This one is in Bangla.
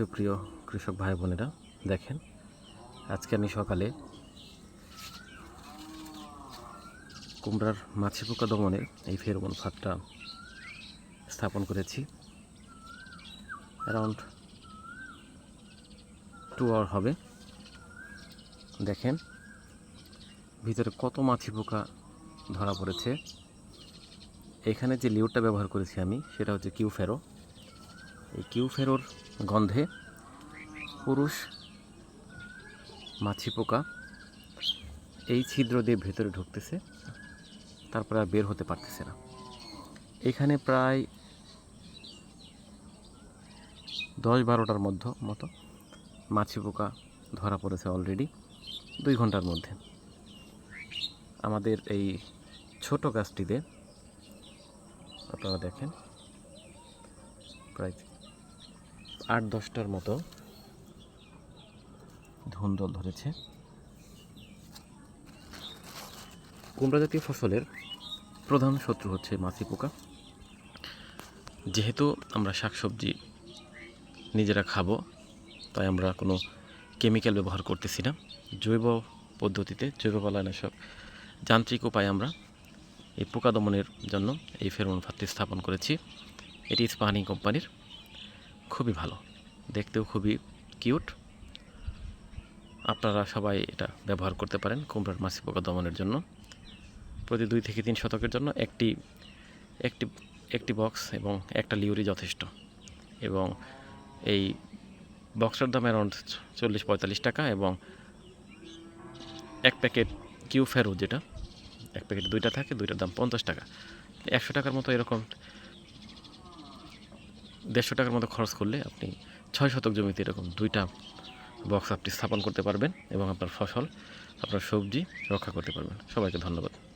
সুপ্রিয় কৃষক ভাই বোনেরা, দেখেন, আজকে আমি সকালে কুমড়ার মাছি পোকা দমনের এই ফেরোমন ফাঁদটা স্থাপন করেছি। অ্যারাউন্ড টু আওয়ার হবে। দেখেন, ভিতরে কত মাছি পোকা ধরা পড়েছে। এখানে যে লিউরটা ব্যবহার করেছি আমি, সেটা হচ্ছে কিউ ফেরো এই কিউ ফেরোর গন্ধে। পুরুষ, মাছি পোকা। এই ছিদ্র দিয়ে ভেতরে ঢুকতেছে, তারপরে আর বের হতে পারতেছে না। এখানে প্রায় দশ বারোটার মধ্য মতো মাছি পোকা ধরা পড়েছে অলরেডি দুই ঘণ্টার মধ্যে। আমাদের এই ছোট গাছটিতে আপনারা দেখেন, প্রায় আট দশটার মতো ধুন্দল ধরেছে। কুমড়া জাতীয় ফসলের প্রধান শত্রু হচ্ছে মাছি পোকা। যেহেতু আমরা শাকসবজি নিজেরা খাব, তাই আমরা কোনো কেমিক্যাল ব্যবহার করতেছি না। জৈব পদ্ধতিতে জৈব পলায়নাশক যান্ত্রিক উপায়ে আমরা এই পোকা দমনের জন্য এই ফেরোমন ফাঁদটি স্থাপন করেছি। এটি স্পানিং কোম্পানির খুবই ভালো। দেখতেও খুবই কিউট। আপনারা সবাই এটা ব্যবহার করতে পারেন কুমড়ার মাছি পোকা দমনের জন্য। প্রতি দুই থেকে তিন শতকের জন্য একটি একটি একটি বক্স এবং একটা লিউরি যথেষ্ট। এবং এই বক্সের দাম অ্যারাউন্ড চল্লিশ, পঁয়তাল্লিশ টাকা এবং এক প্যাকেট কিউ ফেরো যেটা, এক প্যাকেট দুইটা থাকে, দুইটার দাম পঞ্চাশ টাকা। একশো টাকার মতো এরকম দেড়শো টাকার মতো খরচ করলে আপনি ছয় শতক জমিতে এরকম দুইটা বক্স আপনি স্থাপন করতে পারবেন এবং আপনার ফসল, আপনার সবজি রক্ষা করতে পারবেন। সবাইকে ধন্যবাদ।